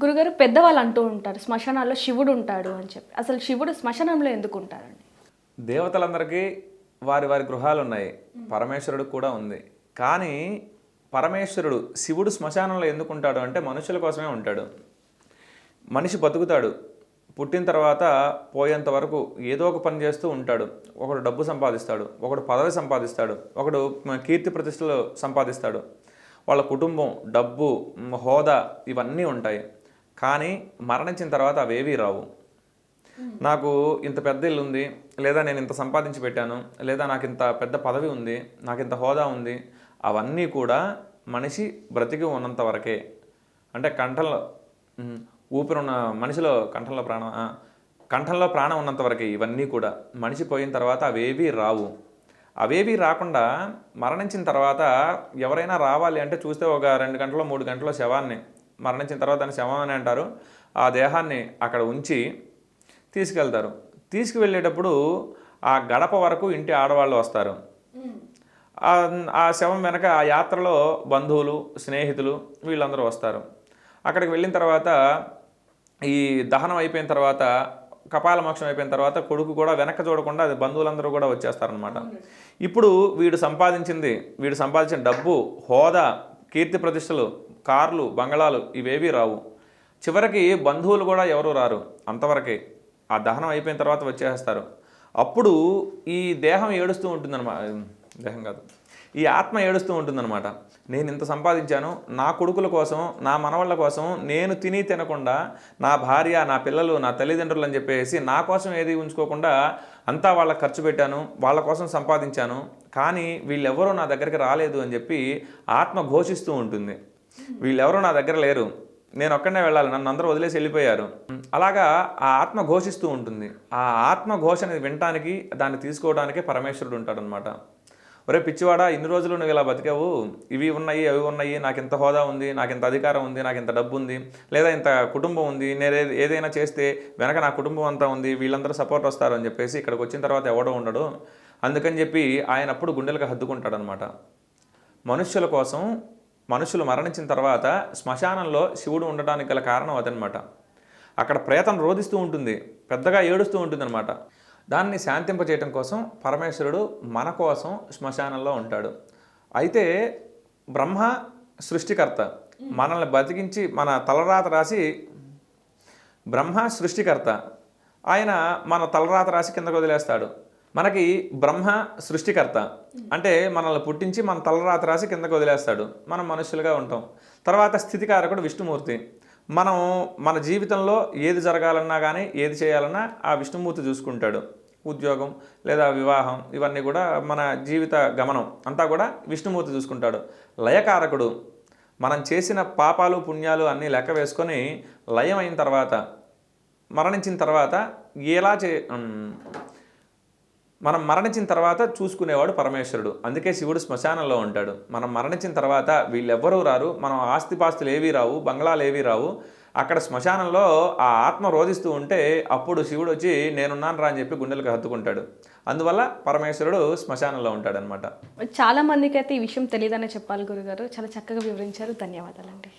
గురుగారు పెద్దవాళ్ళు అంటూ ఉంటారు శ్మశానాల్లో శివుడు ఉంటాడు అని చెప్పి. అసలు శివుడు శ్మశానంలో ఎందుకు ఉంటారండి? దేవతలందరికీ వారి వారి గృహాలు ఉన్నాయి పరమేశ్వరుడు కూడా ఉంది. కానీ పరమేశ్వరుడు శివుడు శ్మశానంలో ఎందుకు ఉంటాడు అంటే మనుషుల కోసమే ఉంటాడు. మనిషి బతుకుతాడు పుట్టిన తర్వాత పోయేంత వరకు ఏదో ఒక పని చేస్తూ ఉంటాడు. ఒకడు డబ్బు సంపాదిస్తాడు ఒకడు పదవి సంపాదిస్తాడు ఒకడు కీర్తి ప్రతిష్టలు సంపాదిస్తాడు. వాళ్ళ కుటుంబం డబ్బు హోదా ఇవన్నీ ఉంటాయి. కానీ మరణించిన తర్వాత అవేవీ రావు. నాకు ఇంత పెద్ద ఇల్లు ఉంది లేదా నేను ఇంత సంపాదించి పెట్టాను లేదా నాకు ఇంత పెద్ద పదవి ఉంది నాకు ఇంత హోదా ఉంది అవన్నీ కూడా మనిషి బ్రతికి ఉన్నంత వరకే. అంటే కంఠంలో ఊపిరున్న మనిషిలో కంఠంలో ప్రాణం కంఠంలో ప్రాణం ఉన్నంత వరకే ఇవన్నీ కూడా. మనిషి పోయిన తర్వాత అవేవీ రావు. అవేవీ రాకుండా మరణించిన తర్వాత ఎవరైనా రావాలి అంటే చూస్తే ఒక రెండు గంటలో మూడు గంటలో శవాన్ని మరణించిన తర్వాత దాన్ని శవం అని అంటారు. ఆ దేహాన్ని అక్కడ ఉంచి తీసుకెళ్తారు. తీసుకువెళ్ళేటప్పుడు ఆ గడప వరకు ఇంటి ఆడవాళ్ళు వస్తారు. ఆ- ఆ శవం వెనక ఆ యాత్రలో బంధువులు స్నేహితులు వీళ్ళందరూ వస్తారు. అక్కడికి వెళ్ళిన తర్వాత ఈ దహనం అయిపోయిన తర్వాత కపాల మోక్షం అయిపోయిన తర్వాత కొడుకు కూడా వెనక చూడకుండా అది బంధువులందరూ కూడా వచ్చేస్తారనమాట ఇప్పుడు వీడు సంపాదించింది వీడు సంపాదించిన డబ్బు హోదా కీర్తి ప్రతిష్టలు కార్లు బంగళాలు ఇవేవీ రావు. చివరికి బంధువులు కూడా ఎవరు రారు? అంతవరకే. ఆ దహనం అయిపోయిన తర్వాత వచ్చేస్తారు అప్పుడు ఈ దేహం ఏడుస్తూ ఉంటుందన్నమాట దేహం కాదు. ఈ ఆత్మ ఏడుస్తూ ఉంటుందన్నమాట. నేను ఇంత సంపాదించాను నా కొడుకుల కోసం నా మనవాళ్ళ కోసం నేను తిని తినకుండా నా భార్య నా పిల్లలు నా తల్లిదండ్రులు అని చెప్పేసి నా కోసం ఏది ఉంచుకోకుండా అంతా వాళ్ళకి ఖర్చు పెట్టాను వాళ్ళ కోసం సంపాదించాను. కానీ వీళ్ళెవరూ నా దగ్గరికి రాలేదు అని చెప్పి ఆత్మ ఘోషిస్తూ ఉంటుంది. వీళ్ళెవరూ నా దగ్గర లేరు. నేను ఒక్కడనే వెళ్ళాలి. నన్ను అందరూ వదిలేసి వెళ్ళిపోయారు. అలాగా ఆ ఆత్మ ఘోషిస్తూ ఉంటుంది. ఆ ఆత్మ ఘోషని వినటానికి దాన్ని తీసుకోవడానికి పరమేశ్వరుడు ఉంటాడనమాట ఒరే పిచ్చివాడా ఇన్ని రోజులు నువ్వు ఇలా బతికావు. ఇవి ఉన్నాయి అవి ఉన్నాయి. నాకు ఇంత హోదా ఉంది నాకు ఇంత అధికారం ఉంది నాకు ఇంత డబ్బు ఉంది లేదా ఇంత కుటుంబం ఉంది. నేను ఏదైనా చేస్తే వెనక నా కుటుంబం అంతా ఉంది వీళ్ళందరూ సపోర్ట్ వస్తారు అని చెప్పేసి ఇక్కడికి వచ్చిన తర్వాత ఎవడో ఉండడు. అందుకని చెప్పి ఆయన అప్పుడు గుండెలకు హద్దుకుంటాడనమాట మనుష్యుల కోసం మనుషులు మరణించిన తర్వాత శ్మశానంలో శివుడు ఉండడానికి గల కారణం అదనమాట అక్కడ ప్రేతం రోధిస్తూ ఉంటుంది పెద్దగా ఏడుస్తూ ఉంటుందన్నమాట. దాన్ని శాంతింపచేయటం కోసం పరమేశ్వరుడు మన కోసం శ్మశానంలో ఉంటాడు. అయితే బ్రహ్మ సృష్టికర్త మనల్ని బతికించి మన తలరాత రాసి బ్రహ్మ సృష్టికర్త. ఆయన మన తలరాత రాసి కిందకు వదిలేస్తాడు. మనకి బ్రహ్మ సృష్టికర్త. అంటే మనల్ని పుట్టించి మన తలరాత రాసి కిందకు వదిలేస్తాడు. మనం మనుషులుగా ఉంటాం. తర్వాత స్థితికారకుడు విష్ణుమూర్తి. మనం మన జీవితంలో ఏది జరగాలన్నా కానీ ఏది చేయాలన్నా ఆ విష్ణుమూర్తి చూసుకుంటాడు. ఉద్యోగం లేదా వివాహం ఇవన్నీ కూడా మన జీవిత గమనం అంతా కూడా విష్ణుమూర్తి చూసుకుంటాడు. లయకారకుడు. మనం చేసిన పాపాలు పుణ్యాలు అన్నీ లెక్క వేసుకొని లయం అయిన తర్వాత మరణించిన తర్వాత ఎలా చే మనం మరణించిన తర్వాత చూసుకునేవాడు పరమేశ్వరుడు. అందుకే శివుడు శ్మశానంలో ఉంటాడు. మనం మరణించిన తర్వాత వీళ్ళెవ్వరూ రారు. మనం ఆస్తిపాస్తులు ఏవీ రావు బంగ్లాలు ఏవీ రావు. అక్కడ శ్మశానంలో ఆ ఆత్మ రోధిస్తూ ఉంటే అప్పుడు శివుడు వచ్చి నేనున్నాను రా అని చెప్పి గుండెలకు హత్తుకుంటాడు. అందువల్ల పరమేశ్వరుడు శ్మశానంలో ఉంటాడనమాట చాలా మందికి అయితే ఈ విషయం తెలియదనే చెప్పాలి గురుగారు. చాలా చక్కగా వివరించారు. ధన్యవాదాలండి.